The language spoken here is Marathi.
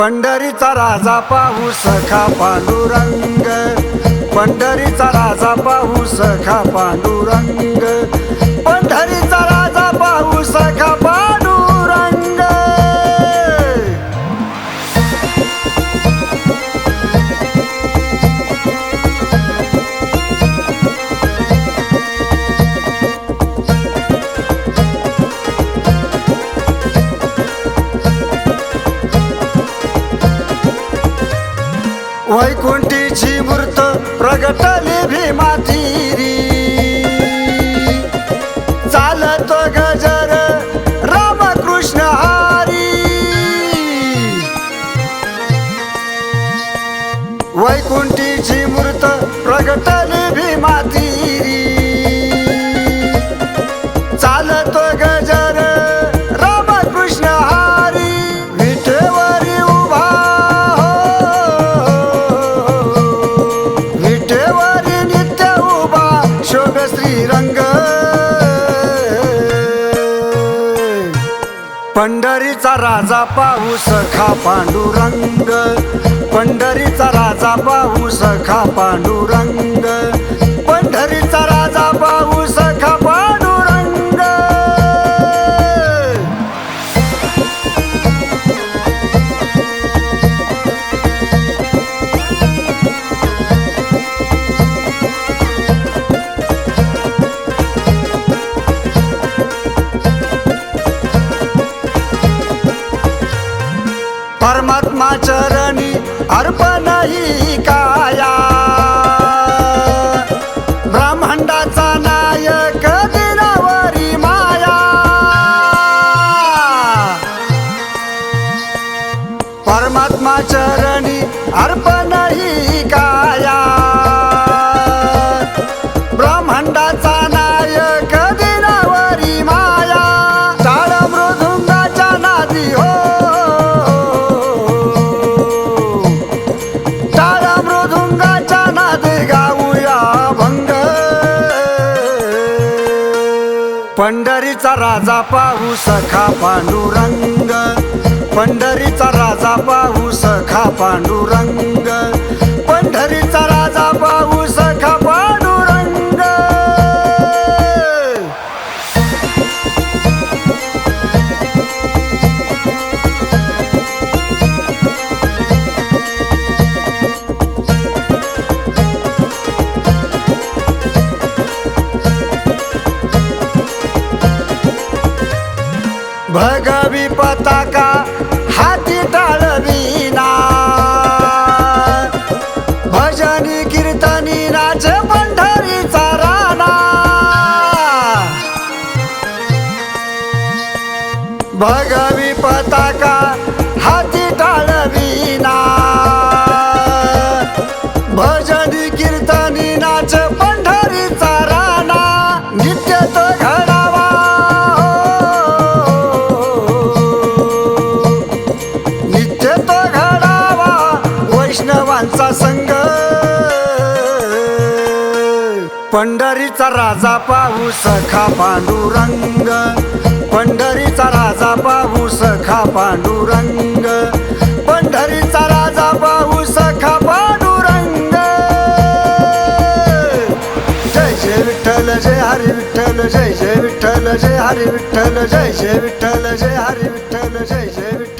पंढरीचा राजा पाहू सखा पांडुरंग. पंढरीचा राजा पाहू सखा पांडुरंग. वैकुंठीची मूर्त प्रगटली भीमातीरी चालतो गजर रामकृष्ण हारी. वैकुंठीची मूर्त प्रगट शोभ श्रीरंग. पंढरीचा राजा पाहू सखा पांडुरंग. पंढरीचा राजा पाहू सखा पांडुरंग. परमात्मा चरणी अर्पण ही काया. ब्रह्मांडाचा नायक दिनावरी माया. परमात्मा चरणी अर्पण ही काया. पंढरीचा राजा पाहू सखा पांडुरंग. पंढरीचा राजा पाहू सखा पांडुरंग. भगवी पताका हाती टाळविना भजनी कीर्तनी नाच पंढरीचा राणा. भगवी पताका नित्य घडावा वैष्णवांचा संग. पंढरीचा राजा पाहू सखा पांडुरंग. पंढरीचा राजा पाहू सखा पांडुरंग. पंढरीचा राजा पाहू सखा पांडुरंग. जय जय विठ्ठल जय हरी विठ्ठल जय जय विठ्ठल जय हरी विठ्ठल जय जय विठ्ठल जय हरी विठ्ठल जय जय विठ्ठल.